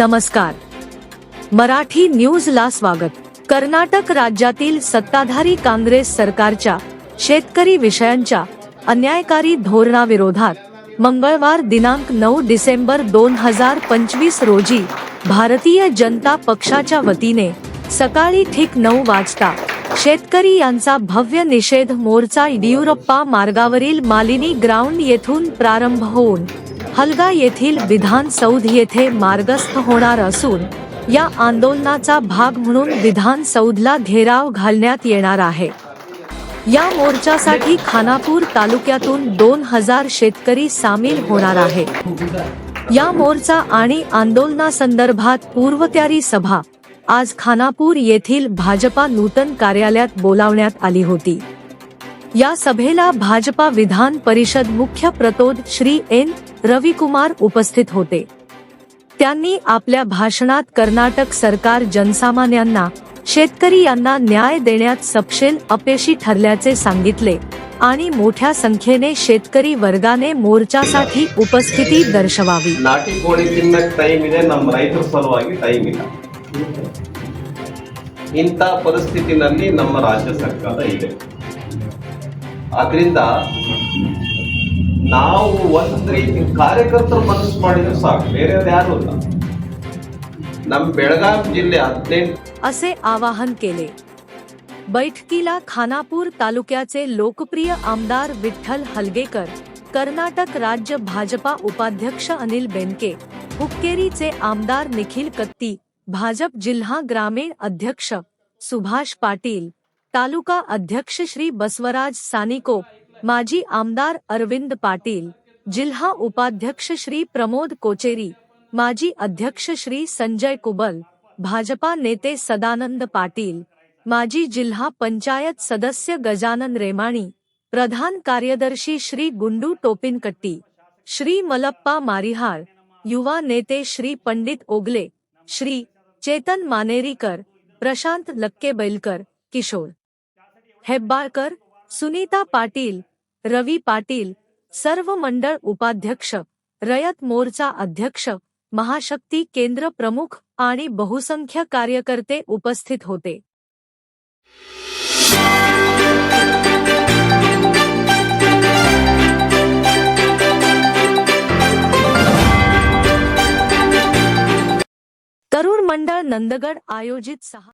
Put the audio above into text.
नमस्कार. मराठी न्यूजला स्वागत. कर्नाटक राज्यातील सत्ताधारी काँग्रेस सरकारच्या शेतकरी विषयांच्या अन्यायकारी धोरणाविरोधात मंगळवार दिनांक नऊ डिसेंबर दोन हजार पंचवीस रोजी भारतीय जनता पक्षाच्या वतीने सकाळी ठीक नऊ वाजता शेतकरी यांचा भव्य निषेध मोर्चा येडियुरप्पा मार्गावरील मालिनी ग्राउंड येथून प्रारंभ होऊन हलगा येथील विधान सौध येथे मार्गस्थ होणार असून या आंदोलनाचा भाग म्हणून विधान सौधला घेराव घालण्यात येणार आहे. या मोर्चासाठी खानापूर तालुक्यातून दोन हजार शेतकरी सामील होणार आहे. या मोर्चा आणि आंदोलनासंदर्भात पूर्वतयारी सभा. आज खानापूर येथील भाजपा नूतन कार्यालयात बोलावण्यात आली होती. या सभेला भाजपा विधान परिषद मुख्य प्रतोद श्री एन रविकुमार उपस्थित होते त्यांनी आपल्या भाषणात कर्नाटक सरकार जनसामान्यांना शेतकरी यांना न्याय देण्यात सपशेल अपयशी ठरल्याचे सांगितले आणि मोठ्या संख्येने शेतकरी वर्गाने मोर्चासाठी उपस्थिती दर्शवावी ನಾಟಿ ಕೋಳಿ ತಿನ್ನಕ್ ಟೈಮ್ ಇದೆ ನಮ್ಮ ರೈತರ ಸಲುವಾಗಿ ಟೈಮ್ ಇಲ್ಲ ಇಂಥ ಪರಿಸ್ಥಿತಿನಲ್ಲಿ ನಮ್ಮ ರಾಜ್ಯ ಸರ್ಕಾರ ಇದೆ ಆದ್ರಿಂದ ನಾವು ಒಂದ್ ರೀತಿ ಕಾರ್ಯಕರ್ತರು ಮನಸ್ಸು ಮಾಡಿದ್ರೆ ಸಾಕು ಬೇರೆಯವ್ರು ಯಾರು ಇಲ್ಲ ನಮ್ಮ ಬೆಳಗಾಂ ಜಿಲ್ಲೆ ಹದಿನೆಂಟು असे आवाहन केले बैठकीला खानापूर तालुक्याचे लोकप्रिय आमदार विठ्ठल हलगेकर कर्नाटक राज्य भाजपा उपाध्यक्ष अनिल बेनके हुक्केरीचे आमदार निखिल कत्ती भाजप जिल्हा ग्रामीण अध्यक्ष सुभाष पाटील तालुका अध्यक्ष श्री बसवराज सानिको माजी आमदार अरविंद पाटील जिल्हा उपाध्यक्ष श्री प्रमोद कोचेरी, माजी अध्यक्ष श्री संजय कुबल, भाजपा नेते सदानंद पाटील, माजी जिल्हा पंचायत सदस्य गजानन रेमाणी, प्रधान कार्यदर्शी श्री गुंडू टोपिनकट्टी, श्री मलप्पा मारिहाळ, युवा नेते श्री पंडित ओगले, श्री चेतन मानेरीकर, प्रशांत लक्के बैलकर किशोर हेब्बाळकर, सुनीता पाटील, रवी पाटील सर्व मंडळ उपाध्यक्ष रयत मोर्चा अध्यक्ष महाशक्ती केंद्र प्रमुख आणि बहुसंख्य कार्यकर्ते उपस्थित होते. तरुण मंडळ नंदगड आयोजित सहा